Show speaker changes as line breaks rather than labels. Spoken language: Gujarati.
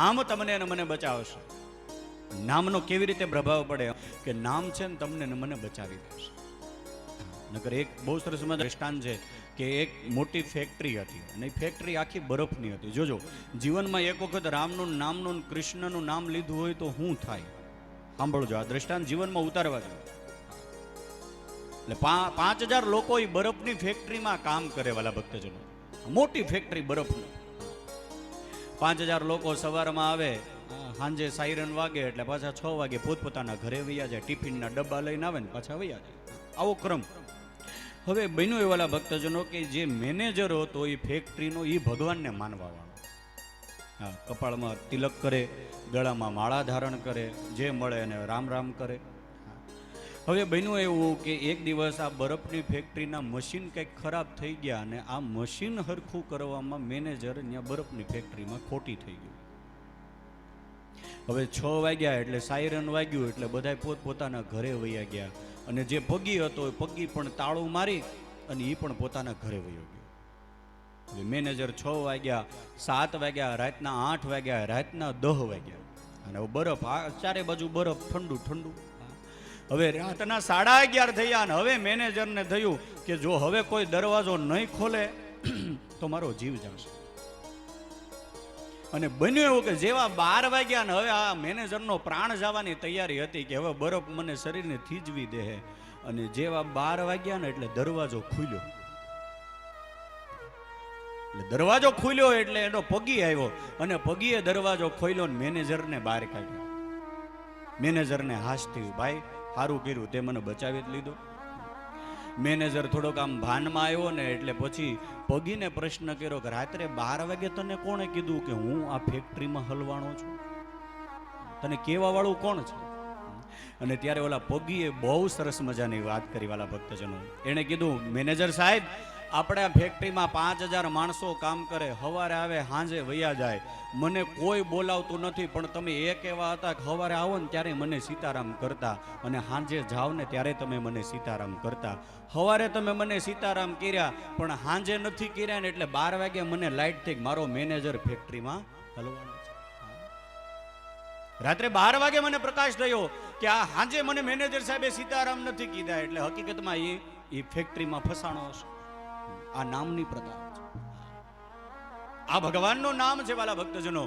નામ તમને મને બચાવશે. નામનો કેવી રીતે પ્રભાવ પડે, કે નામ છે ને તમને મને બચાવી દેશે. નકર એક બહુ સરસ દ્રષ્ટાંત છે કે એક મોટી ફેક્ટરી હતી અને ફેક્ટરી આખી બરફની હતી. જોજો, જીવનમાં એક વખત રામનું નામનું કૃષ્ણનું નામ લીધું હોય તો શું થાય? સાંભળજો, આ દ્રષ્ટાંત જીવનમાં ઉતારવા જોઈએ એટલે પાંચ હજાર લોકો એ બરફની ફેક્ટરીમાં કામ કરે વાલા ભક્તજનો. મોટી ફેક્ટરી બરફની. પાંચ હજાર લોકો સવારમાં આવે, સાંજે સાયરન વાગે એટલે પાછા છ વાગે પોતપોતાના ઘરે વૈયા જાય, ટિફિનના ડબ્બા લઈને આવે ને પાછા વૈયા જાય. આવો ક્રમ. હવે બન્યું એવાલા ભક્તજનો કે જે મેનેજર હતો એ ફેક્ટરીનો એ ભગવાનને માનવાવાળો. હા, કપાળમાં તિલક કરે, ગળામાં માળા ધારણ કરે, જે મળે એને રામ રામ કરે. હવે બન્યું એવું કે એક દિવસ આ બરફની ફેક્ટરીના મશીન કંઈક ખરાબ થઈ ગયા અને આ મશીન હરખું કરવામાં મેનેજર ત્યાં બરફની ફેક્ટરીમાં ખોટી થઈ ગયું. હવે છ વાગ્યા એટલે સાયરન વાગ્યું એટલે બધા પોતપોતાના ઘરે વયા ગયા. અને જે પગી હતો એ પગી પણ તાળું મારી અને એ પણ પોતાના ઘરે વયો ગયો. હવે મેનેજર છ વાગ્યા, સાત વાગ્યા, રાતના આઠ વાગ્યા, રાતના દહ વાગ્યા. અને બરફ, આ ચારે બાજુ બરફ ઠંડુ ઠંડુ. હવે રાતના સાડા અગિયાર થયા અને હવે મેનેજરને થયું કે જો હવે કોઈ દરવાજો નહીં ખોલે, તો મારો જીવ જશે. અને બન્યું એવું કે જેવા બાર વાગ્યા ને હવે આ મેનેજરનો પ્રાણ જવાની તૈયારી હતી કે હવે બરફ મને શરીરને થીજવી દે અને જેવા બાર વાગ્યા ને એટલે દરવાજો ખુલ્યો. એટલે દરવાજો ખુલ્યો એટલે એનો પગી આવ્યો. અને પગીએ દરવાજો ખોલ્યો ને મેનેજરને બહાર કાઢ્યો. મેનેજરને હાશ થયું ભાઈ સારું કર્યું, તે મને બચાવી જ લીધો. મેનેજર થોડોક આમ ભાનમાં આવ્યો ને એટલે પછી પગીને પ્રશ્ન કર્યો કે રાત્રે બાર વાગે તને કોણે કીધું કે હું આ ફેક્ટરીમાં હલવાણો છું? તને કેવા વાળું કોણ છે? અને ત્યારે ઓલા પગીએ બહુ સરસ મજાની વાત કરી વાલા ભક્તજનો એણે કીધું, મેનેજર સાહેબ આપણે આ ફેક્ટરીમાં પાંચ હજાર માણસો કામ કરે સવારે આવે સાંજે વયા જાય. મને કોઈ બોલાવતું નથી, પણ તમે એક એવા હતા કે સવારે આવો ને ત્યારે મને સીતારામ કરતા અને સાંજે જાઓ ને ત્યારે તમે મને સીતારામ કરતા. સવારે તમે મને સીતારામ કર્યા, પણ સાંજે નથી કર્યા ને એટલે બાર વાગે મને લાઈટ થઈ મારો મેનેજર ફેક્ટરીમાં હલવાનો છે. રાત્રે બાર વાગે મને પ્રકાશ થયો કે આ હાંજે મને મેનેજર સાહેબે સીતારામ નથી કીધા, એટલે હકીકતમાં એ એ ફેક્ટરીમાં ફસાણો હશે. આ નામની પ્રતાપ આ ભગવાનનું નામ છે વાલા ભક્તજનો.